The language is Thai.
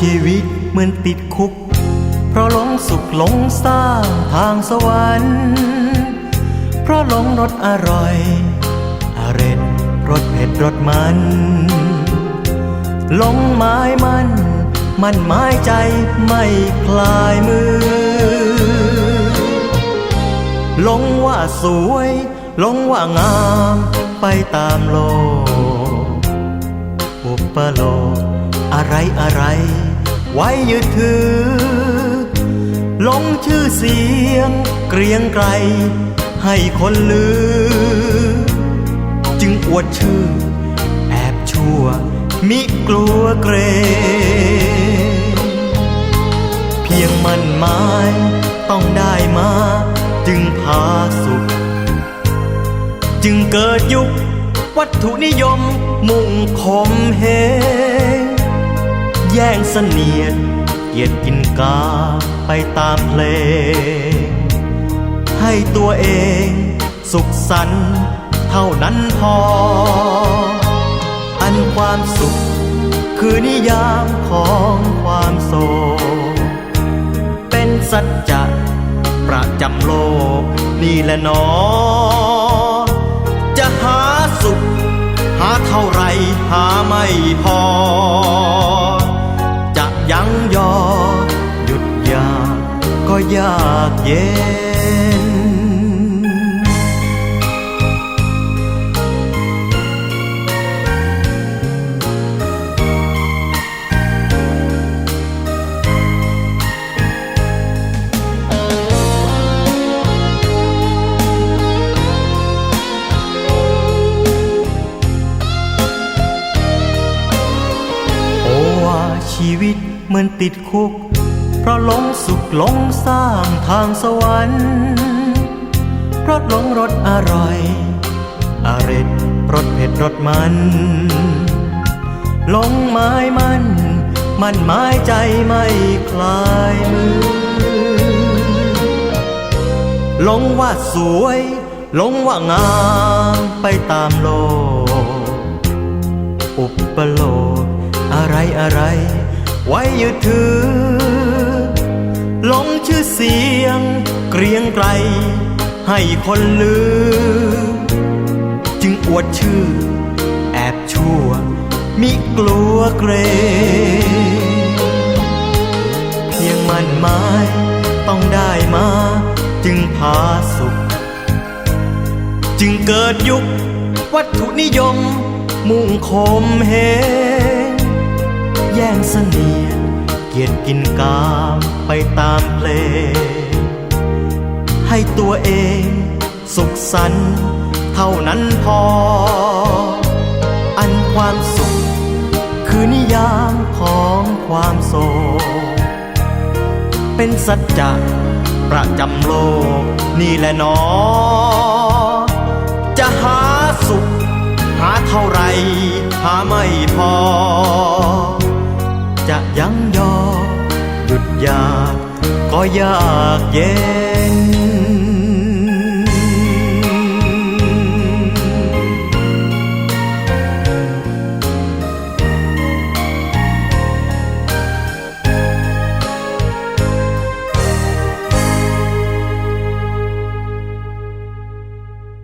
ชีวิตเหมือนติดคุก เพราะหลงสุขหลงสร้างทางสวรรค์ เพราะหลงรสอร่อยอเร็ดรสเผ็ดรสมันหลงไม้มัน มันไม้ใจไม่คลายมือหลงว่าสวยหลงว่างามไปตามโลกอุปโลกอะไรอะไร ไว้ยึดถือหลงชื่อเสียงเกรียงไกรให้คนลือ จึงอวดชื่อ แอบชั่ว มิกลัวเกรงเพียงมันหมายต้องได้มา จึงพาสุข จึงเกิดยุควัตถุนิยมมุ่งคมเหง แย่งเสนียดเกียดกินกาไปตามเพลง ให้ตัวเองสุขสันต์เท่านั้นพอ อันความสุขคือนิยามของความโศกเป็นสัจจะประจำโลกนี่แหละนอ จะหาสุข หาเท่าไรหาไม่พอ ยากเย็น โอ้ว่าชีวิตเหมือนติดคุก เพราะหลงสุขหลงสร้างทางสวรรค์เพราะหลงรสอร่อยอร็ดรสเผ็ดรสมันหลงไม้มัน มันไม้ใจไม่คลายมือหลงว่าสวยหลงว่างามไปตามโลก อุปโลกอะไรอะไร ไว้ยึดถือ ชื่อเสียง เกรียงไกรให้คนลือจึงอวดชื่อ แอบชั่ว มิกลัวเกรงเพียงมันไม้ต้องได้มา จึงพาสุข จึงเกิดยุค วัตถุนิยม มุ่งคมเหงแย่งเสนียด เกียดกินกามไปตามเพลง ให้ตัวเองสุขสันต์เท่านั้นพอ อันความสุข คือนิยามของความโศกเป็นสัจจะประจำโลกนี่แหละนอ จะหาสุข หาเท่าไร หาไม่พอ จะยังย อยากก็อยากเย็น